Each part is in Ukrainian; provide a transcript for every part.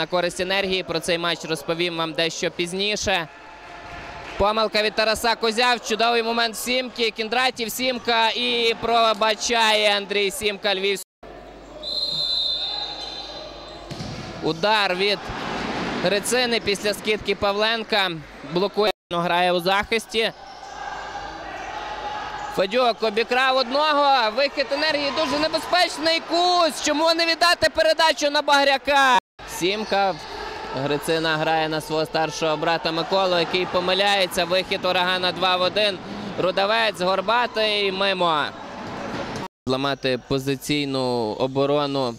На користь енергії про цей матч розповім вам дещо пізніше. Помилка від Тараса Козяв. Чудовий момент Сімки. Кіндратів Сімка і пробачає Андрій Сімка Львів. Удар від Грицини після скидки Павленка. Блокує грає у захисті. Федюк обікрав одного. Вихід енергії дуже небезпечний. Кусь. Чому не віддати передачу на Багряка? Сімка. Грицина грає на свого старшого брата Миколу, який помиляється. Вихід урагана 2 в 1. Рудавець, Горбатий мимо. Зламати позиційну оборону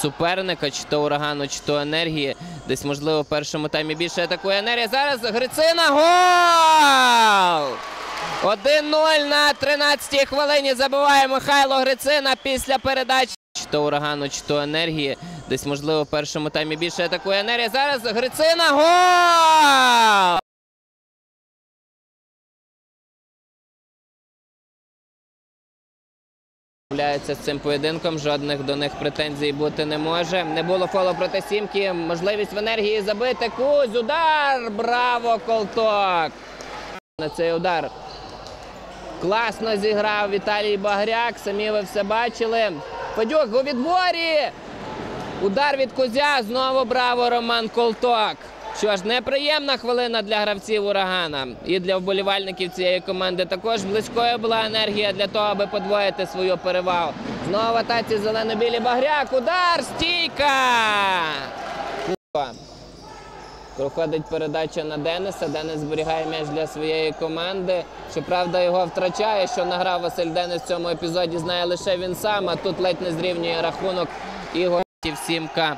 суперника, чи то урагану, чи то енергії. Десь, можливо, в першому таймі більше атакує енергія. Зараз Грицина. Гол! 1-0 на 13-й хвилині забиває Михайло Грицина після передачі. То урагану, чи то енергії. Десь, можливо, в першому таймі більше атакує енергія. Зараз Грицина. Гол! З цим поєдинком, жодних до них претензій бути не може. Не було фолу проти сімки. Можливість в енергії забити. Кузь, удар! Браво, Колток! На цей удар. Класно зіграв Віталій Багряк. Самі ви все бачили. Федюк у відборі. Удар від Кузя. Знову браво Роман Колток. Що ж, неприємна хвилина для гравців урагана і для вболівальників цієї команди. Також близькою була енергія для того, аби подвоїти свою перевагу. Знову в атаці зелено-білі Багряк. Удар! Стійка! Проходить передача на Дениса. Денис зберігає м'яч для своєї команди. Щоправда, його втрачає, що награв Василь Денис в цьому епізоді, знає лише він сам, а тут ледь не зрівнює рахунок Ігор Сімка.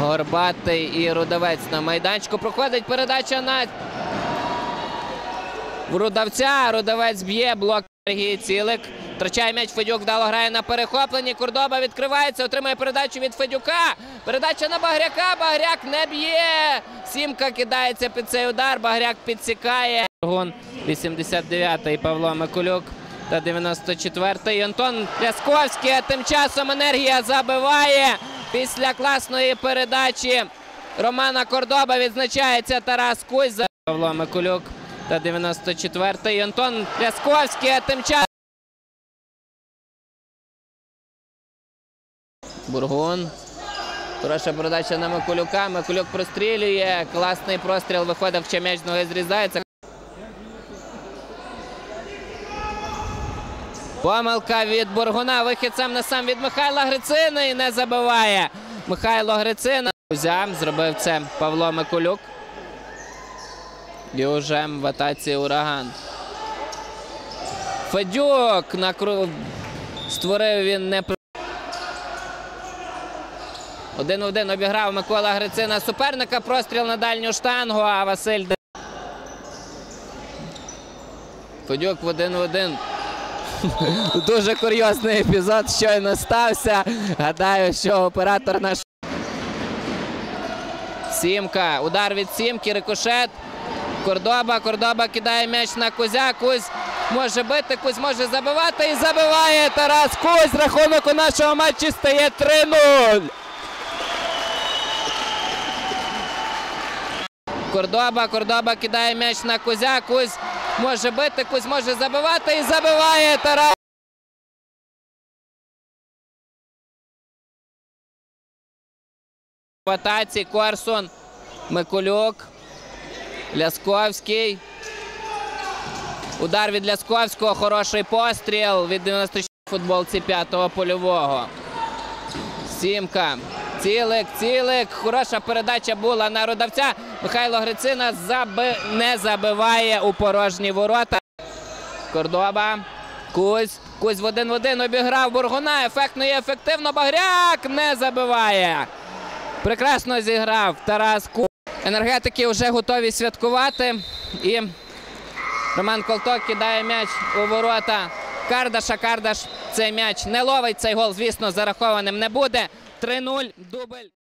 Горбатий і Рудавець на майданчику. Проходить передача на Рудавця. Рудавець б'є блок Сергій Цілик. Втрачає м'яч Федюк, вдало грає на перехопленні. Кордоба відкривається, отримує передачу від Федюка. Передача на Багряка. Багряк не б'є. Сімка кидається під цей удар. Багряк підсікає. Гон 89-й Павло Миколюк та 94-й Антон Лясковський. А Тим часом енергія забиває. Після класної передачі Романа Кордоба відзначається Тарас Кузь. Павло Миколюк та 94-й Антон Лясковський. А Тим часом Бургун. Хороша передача на Миколюка. Миколюк прострілює. Класний простріл виходить, ще м'яч ноги зрізається. Помилка від Бургуна. Вихід сам на сам від Михайла Грицини і не забиває. Михайло Грицина. Взяв, зробив це Павло Миколюк. І уже в атаці ураган. Федюк накру... створив він не один один обіграв Микола Грицина суперника. Простріл на дальню штангу, а Василь Федюк в один в один. Дуже курйозний епізод щойно стався. Гадаю, що оператор наш. Сімка. Удар від сімки. Рикошет. Кордоба. Кордоба кидає м'яч на Кузя. Кузь може бити, Кузь може забивати і забиває Тарас Кузь. Рахунок у нашого матчі стає 3-0. Кордоба. Кордоба кидає м'яч на Кузя. Кузь може бити, Кузь може забивати і забиває Тарас. В атаці Корсун, Миколюк, Лясковський. Удар від Лясковського. Хороший постріл від 96 футболці п'ятого польового. Сімка. Цілик, цілик. Хороша передача була на родавця. Михайло Грицина заби... не забиває у порожні ворота. Кордоба. Кузь. Кузь в один в один обіграв Бургуна. Ефектно і ефективно. Багряк не забиває. Прекрасно зіграв Тарас Кузь. Енергетики вже готові святкувати. І Роман Колток кидає м'яч у ворота. Кардаша. Кардаш цей м'яч не ловить. Цей гол, звісно, зарахованим не буде. 3-0. Дубль.